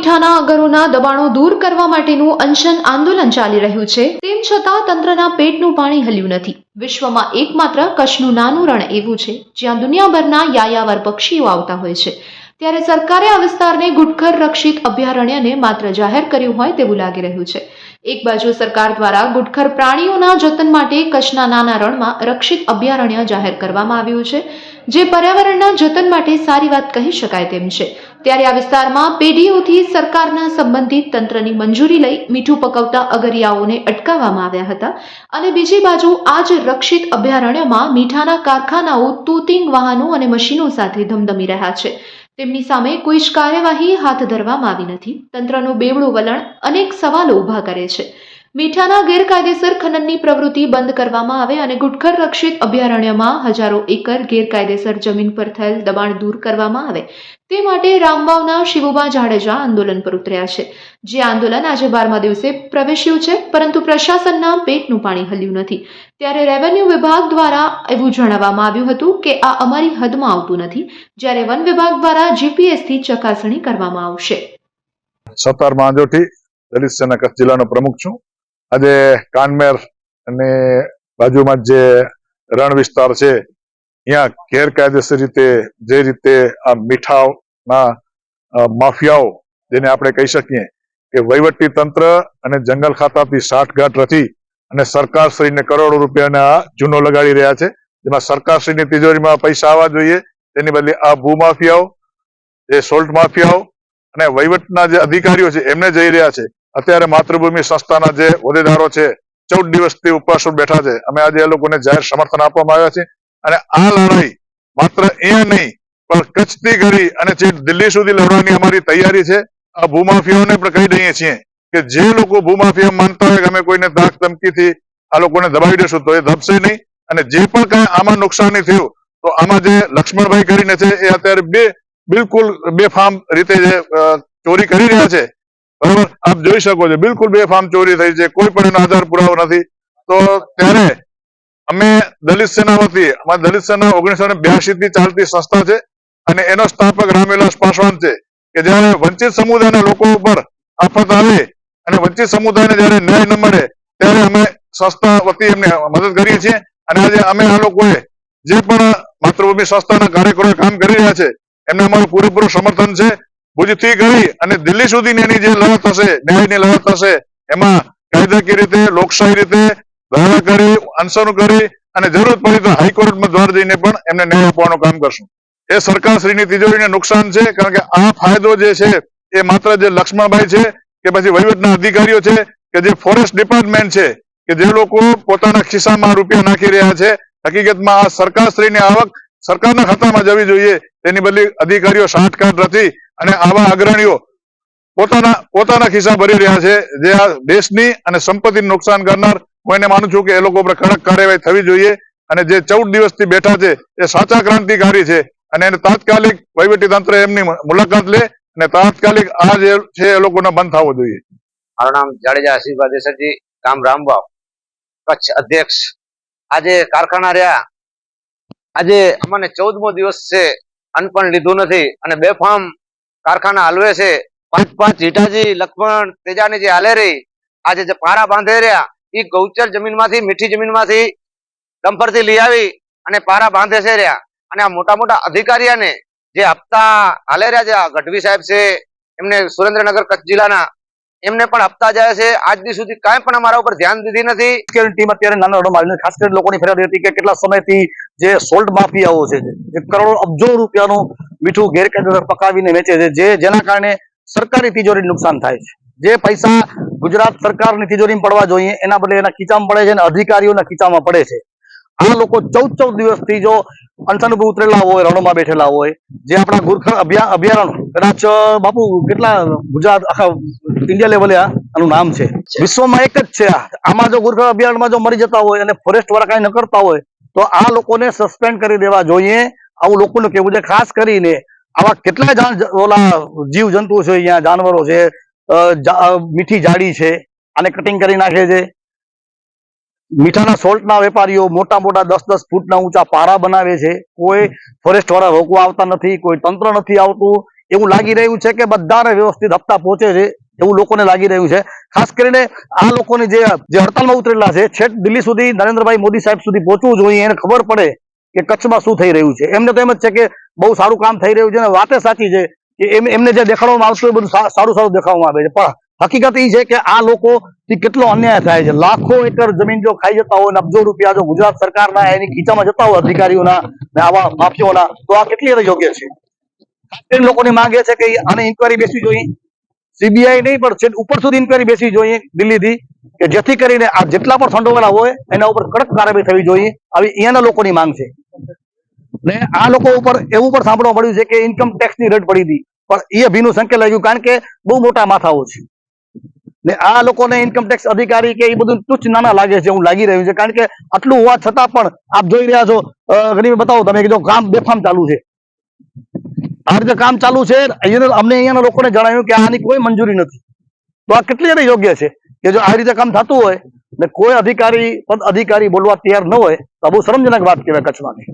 મીઠાના અગરોના દબાણો દૂર કરવા માટેનું અનશન આંદોલન ચાલી રહ્યું છે. તેમ છતાં તંત્રના પેટનું પાણી હલ્યું નથી. વિશ્વમાં એકમાત્ર કચ્છનું નાનું રણ એવું છે, જ્યાં દુનિયાભરના યાયાવર પક્ષીઓ આવતા હોય છે. ત્યારે સરકારે આ વિસ્તારને ગુટખર રક્ષિત અભયારણ્યને માત્ર જાહેર કર્યું હોય તેવું લાગી રહ્યું છે. એક બાજુ સરકાર દ્વારા ગુટખર પ્રાણીઓના જતન માટે કચ્છના નાના રણમાં રક્ષિત અભયારણ્ય જાહેર કરવામાં આવ્યું છે, જે પર્યાવરણના જતન માટે સારી વાત કહી શકાય તેમ છે. ત્યારે આ વિસ્તારમાં પેઢીઓથી સરકારના સંબંધિત તંત્રની મંજૂરી લઈ મીઠું પકવતા અગરિયાઓને અટકાવવામાં આવ્યા હતા અને બીજી બાજુ આ જ રક્ષિત અભયારણ્યમાં મીઠાના કારખાનાઓ, તૂતિંગ વાહનો અને મશીનો સાથે ધમધમી રહ્યા છે. તેમની સામે કોઈ જ કાર્યવાહી હાથ ધરવામાં આવી નથી. તંત્રનું બેવડું વલણ અનેક સવાલો ઊભા કરે છે. મીઠાના ગેરકાયદેસર ખનનની પ્રવૃત્તિ બંધ કરવામાં આવે અને ગુટખર રક્ષિત અભયારણ્યમાં હજારો એકર ગેરકાયદેસર જમીન પર થયેલ દબાણ દૂર કરવામાં આવે. તે માટે રામવાવના શિવુબા જાડેજા આંદોલન પર ઉતર્યા છે. જે આંદોલન આજે બારમા દિવસે પ્રવેશ્યું છે, પરંતુ પ્રશાસનના પેટનું પાણી હલ્યું નથી. ત્યારે રેવન્યુ વિભાગ દ્વારા એવું જણાવવામાં આવ્યું હતું કે આ અમારી હદમાં આવતું નથી, જ્યારે વન વિભાગ દ્વારા જીપીએસથી ચકાસણી કરવામાં આવશે. સત્તાર મહાજોઠી દલિત સેના કચ્છ જિલ્લાનો પ્રમુખ છું. આજે કાનમેર અને બાજુમાં જે રણ વિસ્તાર છે, ત્યાં ગેરકાયદેસર રીતે જે રીતે આ મીઠાના માફિયાઓ, જેને આપણે કહી શકીએ કે વહીવટી તંત્ર અને જંગલ ખાતાથી સાઠગાંઠ રચી અને સરકારશ્રીને કરોડો રૂપિયાના જૂનો લગાડી રહ્યા છે. જેમાં સરકારશ્રીની તિજોરીમાં પૈસા આવવા જોઈએ. તેની બદલે આ ભૂમાફિયાઓ જે સોલ્ટ માફિયાઓ અને વહીવટના જે અધિકારીઓ છે, એમને જઈ રહ્યા છે. અત્યારે માતૃભૂમિ સંસ્થાના જે હોદ્દેદારો છે, ચૌદ દિવસથી ઉપવાસ બેઠા છે. અમે આજે એ લોકોને જાહેર સમર્થન આપવામાં આવ્યા છે અને આ લડાઈ માત્ર એ નહીં, પણ કચ્છથી કરી અને જે દિલ્હી સુધી લડવાની અમારી તૈયારી છે, આ ભૂમાફિયાઓને પણ કહી દઈએ છીએ કે જે લોકો ભૂમાફિયા માનતા હોય કે અમે કોઈને ધાક ધમકીથી આ લોકોને દબાવી દેશું તો એ દબશે નહીં. અને જે પણ કાંઈ આમાં નુકસાની થયું, તો આમાં જે લક્ષ્મણભાઈ કરીને છે, એ અત્યારે બે બિલકુલ બેફામ રીતે જે ચોરી કરી રહ્યા છે બરાબર? આપ જોઈ શકો છો, બિલકુલ બેફામ ચોરી થઈ છે, કોઈ પણ આધાર પુરાવો નથી. તો ત્યારે અમે દલિત સેના વતી, અમારી દલિત સેના ઓગણીસો ને બ્યાસી થી ચાલતી સંસ્થા છે અને એનો સ્થાપક રામવિલાસ પાસવાન છે કે જ્યારે વંચિત સમુદાયના લોકો ઉપર આફત આવે અને વંચિત સમુદાયને જયારે ન્યાય ન મળે, ત્યારે અમે સંસ્થા વતી એમને મદદ કરીએ છીએ. અને આજે અમે આ લોકોએ જે પણ માતૃભૂમિ સંસ્થાના કાર્યકરો કામ કરી રહ્યા છે, એમને અમારું પૂરેપૂરું સમર્થન છે. ભુજથી ગઈ અને દિલ્હી સુધીની એની જે લડત હશે, ન્યાયની લડત હશે, એમાં કાયદાકીય રીતે, લોકશાહી રીતે, ધારા કરી અનશન કરી અને જરૂર પડી તો હાઈકોર્ટમાં દ્વાર જઈને પણ એમને ન્યાય આપવાનું કામ કરશું. એ સરકારશ્રીની તિજોરીને નુકસાન છે, કારણ કે આ ફાયદો જે છે, એ માત્ર જે લક્ષ્મણભાઈ છે કે પછી વહીવટના અધિકારીઓ છે, કે જે ફોરેસ્ટ ડિપાર્ટમેન્ટ છે, કે જે લોકો પોતાના ખિસ્સામાં રૂપિયા નાખી રહ્યા છે. હકીકતમાં આ સરકારશ્રીની આવક સરકારના ખાતામાં જવી જોઈએ. તેની બદલી અધિકારીઓ સાઠગાંઠ રચી અને આવા અગ્રણીઓ પોતાના પોતાના ખિસ્સા ભરી રહ્યા છે. જે આ દેશની અને સંપત્તિને નુકસાન કરનાર હું એને માનું છું કે એ લોકો પર કડક કાર્યવાહી થવી જોઈએ અને જે ચૌદ દિવસથી બેઠા છે એ સાચા ક્રાંતિકારી છે અને એને તાત્કાલિક તંત્ર એમની મુલાકાત લે અને તાત્કાલિક આ જે છે એ લોકોને બંધ થવો જોઈએ. મારું નામ જાડેજા આશીર્વાદ દેસરજી કામ રામવાવ. કચ્છ અધ્યક્ષ. આજે કારખાના રહ્યા. આજે અમને ચૌદમો દિવસ છે અન્ન પણ લીધું નથી. અને બેફામ કારખાના હલવે છે. પાંચ પાંચ જીટાજી લક્ષ્મણ તેજાની જે હાલે રહી. આજે જે પારા બાંધે રહ્યા એ ગૌચર જમીનમાંથી, મીઠી જમીનમાંથી ડમ્પરથી લઈ આવી અને પારા બાંધે છે રહ્યા. અને આ મોટા મોટા અધિકારીઓને જે હપ્તા હાલે રહ્યા છે ગઢવી સાહેબ છે, એમને સુરેન્દ્રનગર કચ્છ જિલ્લાના, એમને પણ હપ્તા જાય છે. આજ સુધી કાંઈ પણ અમારા ઉપર ધ્યાન દીધી નથી. ટીમ અત્યારે નાના ખાસ કરીને લોકોની ફરિયાદ હતી કે કેટલા સમયથી જે સોલ્ટ માફિયાઓ છે, જે કરોડો અબજો રૂપિયાનું મીઠું ગેરકાયદેસર પકાવીને વેચે છે, જે જેના કારણે સરકારી તિજોરી નુકસાન થાય છે. જે પૈસા ગુજરાત સરકારની તિજોરીમાં પડવા જોઈએ, એના બદલે એના ખીચામાં પડે છે અને અધિકારીઓના ખીચામાં પડે છે. આ લોકો ચૌદ ચૌદ દિવસથી જો અનશન ઉપર ઉતરેલા હોય, રણોમાં બેઠેલા હોય, જે આપણા ગુરખર અભ્યા, અભયારણ્ય, કદાચ બાપુ, કેટલા ગુજરાત, આખા ઇન્ડિયા લેવલે આનું નામ છે. વિશ્વમાં એક જ છે. આમાં જો ગુરખર અભયારણ્યમાં જો મરી જતા હોય અને ફોરેસ્ટ વાળા કઈ ન કરતા હોય તો આ લોકોને સસ્પેન્ડ કરી દેવા જોઈએ. આવું લોકોનું કેવું છે, ખાસ કરીને આવા કેટલા જાણ ઓલા જીવ જંતુ છે અહીંયા, જાનવરો છે મીઠી જાડી છે, આને કટિંગ કરી નાખે છે. મીઠાના સોલ્ટના વેપારીઓ મોટા મોટા દસ દસ ફૂટના ઊંચા પારા બનાવે છે. કોઈ ફોરેસ્ટ વાળા રોકવા આવતા નથી, કોઈ તંત્ર નથી આવતું. એવું લાગી રહ્યું છે કે બધાને વ્યવસ્થિત હપ્તા પહોંચે છે. એવું લોકોને લાગી રહ્યું છે. ખાસ કરીને આ લોકોને જે હડતાલમાં ઉતરેલા છેક દિલ્હી સુધી નરેન્દ્રભાઈ મોદી સાહેબ સુધી પહોંચવું જોઈએ, એને ખબર પડે કે કચ્છમાં શું થઈ રહ્યું છે. એમને તો એમ જ છે કે બહુ સારું કામ થઈ રહ્યું છે અને વાતે સાચી છે એમને જે દેખાડવામાં આવતું એ બધું સારું સારું દેખાડવામાં આવે છે. પણ હકીકત એ છે કે આ લોકો કેટલો અન્યાય થાય છે. લાખો એકર જમીન જો ખાઈ જતા હોય અબજો રૂપિયા જો ગુજરાત સરકારના એની ખીચામાં જતા હોય અધિકારીઓના આવા માફીઓના તો આ કેટલી હદે યોગ્ય છે? લોકોની માંગ છે કે આને ઇન્કવાયરી બેસવી જોઈએ. સીબીઆઈ નહીં, પણ ઉપર સુધી ઇન્કવાયરી બેસવી જોઈએ દિલ્હીથી કે જેથી કરીને આ જેટલા પણ સંડોવાળા હોય, એના ઉપર કડક કાર્યવાહી થવી જોઈએ. આવી અહીંયાના લોકોની માંગ છે. ને આ લોકો ઉપર એવું પણ સાંભળવા મળ્યું છે કે ઇન્કમ ટેક્સની રેટ પડી હતી. પણ એ ભીનું સંકેલ લાગ્યું કારણ કે બહુ મોટા માથાઓ છે. ને આ લોકોને ઇન્કમ ટેક્સ અધિકારી કે એ બધું તુચ્છ નાના લાગે છે એવું લાગી રહ્યું છે. કારણ કે આટલું હોવા છતાં પણ આપ જોઈ રહ્યા છો ઘણી બતાવો, તમે કે જો કામ બેફામ ચાલુ છે. આ રીતે કામ ચાલુ છે અહીંયા અમને અહીંયાના લોકોને જણાવ્યું કે આની કોઈ મંજૂરી નથી. તો આ કેટલી રીતે યોગ્ય છે કે જો આ રીતે કામ થતું હોય ને કોઈ અધિકારી, પદ અધિકારી બોલવા તૈયાર ન હોય, તો બહુ શરમજનક વાત કહેવાય કચ્છમાંથી